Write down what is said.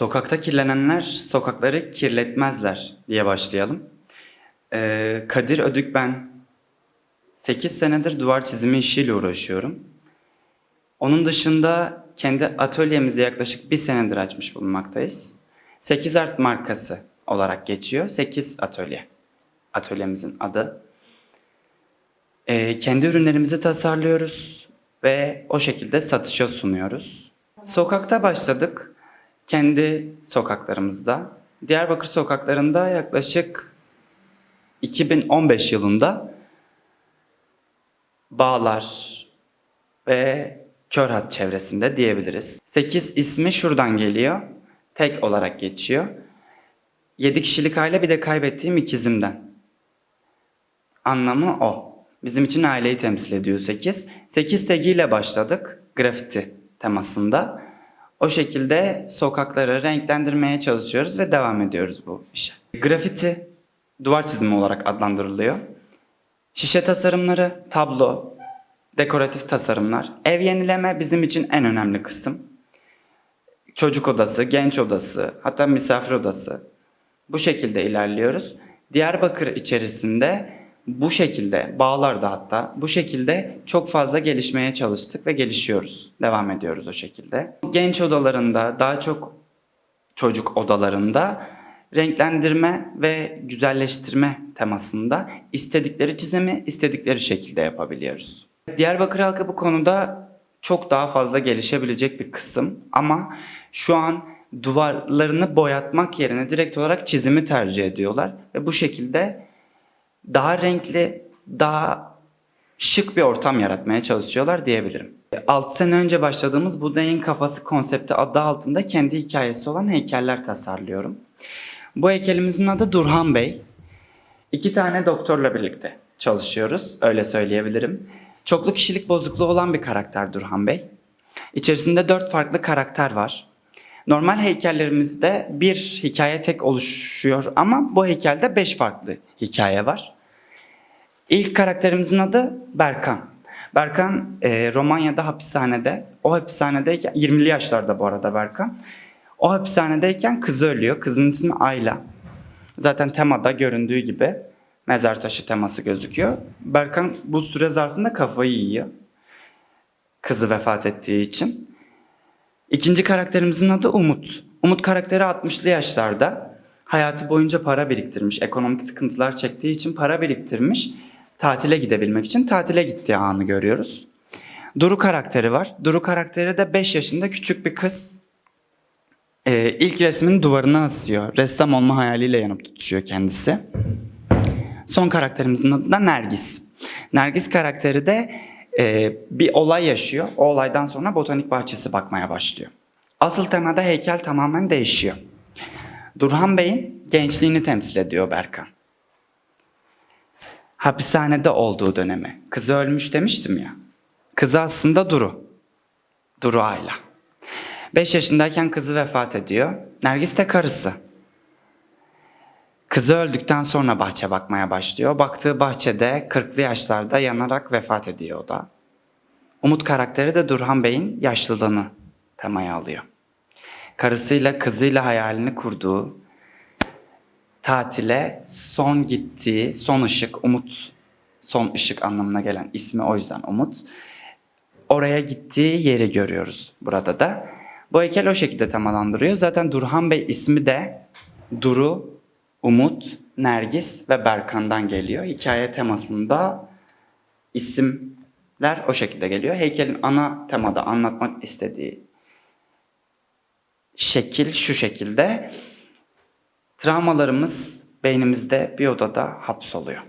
Sokakta kirlenenler sokakları kirletmezler diye başlayalım. Ee, Kadir Ödük ben. 8 senedir duvar çizimi işiyle uğraşıyorum. Onun dışında kendi atölyemizi yaklaşık bir senedir açmış bulunmaktayız. 8 Art markası olarak geçiyor. 8 atölye. Atölyemizin adı. Ee, kendi ürünlerimizi tasarlıyoruz ve o şekilde satışa sunuyoruz. Sokakta başladık. Kendi sokaklarımızda. Diyarbakır sokaklarında yaklaşık 2015 yılında Bağlar ve Körhat çevresinde diyebiliriz. 8 ismi şuradan geliyor. Tek olarak geçiyor. 7 kişilik aile bir de kaybettiğim ikizimden. Anlamı o. Bizim için aileyi temsil ediyor 8. 8 tegiyle başladık grafiti temasında. O şekilde sokakları renklendirmeye çalışıyoruz ve devam ediyoruz bu işe. Grafiti duvar çizimi olarak adlandırılıyor. Şişe tasarımları, tablo, dekoratif tasarımlar. Ev yenileme bizim için en önemli kısım. Çocuk odası, genç odası, hatta misafir odası. Bu şekilde ilerliyoruz. Diyarbakır içerisinde bu şekilde, bağlarda hatta bu şekilde çok fazla gelişmeye çalıştık ve gelişiyoruz. Devam ediyoruz o şekilde. Genç odalarında, daha çok çocuk odalarında renklendirme ve güzelleştirme temasında istedikleri çizimi istedikleri şekilde yapabiliyoruz. Diyarbakır halkı bu konuda çok daha fazla gelişebilecek bir kısım ama şu an duvarlarını boyatmak yerine direkt olarak çizimi tercih ediyorlar ve bu şekilde daha renkli, daha şık bir ortam yaratmaya çalışıyorlar diyebilirim. 6 sene önce başladığımız Budayın Kafası konsepti adı altında kendi hikayesi olan heykeller tasarlıyorum. Bu heykelimizin adı Durhan Bey. İki tane doktorla birlikte çalışıyoruz, öyle söyleyebilirim. Çoklu kişilik bozukluğu olan bir karakter Durhan Bey. İçerisinde dört farklı karakter var. Normal heykellerimizde bir hikaye tek oluşuyor ama bu heykelde beş farklı hikaye var. İlk karakterimizin adı Berkan. Berkan e, Romanya'da hapishanede. O hapishanedeyken 20'li yaşlarda bu arada Berkan. O hapishanedeyken kızı ölüyor. Kızın ismi Ayla. Zaten temada göründüğü gibi mezar taşı teması gözüküyor. Berkan bu süre zarfında kafayı yiyor. Kızı vefat ettiği için. İkinci karakterimizin adı Umut. Umut karakteri 60'lı yaşlarda. Hayatı boyunca para biriktirmiş. Ekonomik sıkıntılar çektiği için para biriktirmiş. Tatile gidebilmek için tatile gittiği anı görüyoruz. Duru karakteri var. Duru karakteri de 5 yaşında küçük bir kız. Ee, ilk resmini duvarına asıyor. Ressam olma hayaliyle yanıp tutuşuyor kendisi. Son karakterimizin adı da Nergis. Nergis karakteri de e, bir olay yaşıyor. O olaydan sonra botanik bahçesi bakmaya başlıyor. Asıl temada heykel tamamen değişiyor. Durhan Bey'in gençliğini temsil ediyor Berkan. Hapishanede olduğu dönemi. Kızı ölmüş demiştim ya. Kızı aslında Duru. Duru Ayla. 5 yaşındayken kızı vefat ediyor. Nergis de karısı. Kızı öldükten sonra bahçe bakmaya başlıyor. Baktığı bahçede 40'lı yaşlarda yanarak vefat ediyor o da. Umut karakteri de Durhan Bey'in yaşlılığını temaya alıyor. Karısıyla kızıyla hayalini kurduğu tatile son gittiği son ışık Umut son ışık anlamına gelen ismi o yüzden Umut. Oraya gittiği yeri görüyoruz burada da. Bu heykel o şekilde temalandırıyor. Zaten Durhan Bey ismi de Duru, Umut, Nergis ve Berkan'dan geliyor. Hikaye temasında isimler o şekilde geliyor. Heykelin ana temada anlatmak istediği şekil şu şekilde. Travmalarımız beynimizde bir odada hapsoluyor.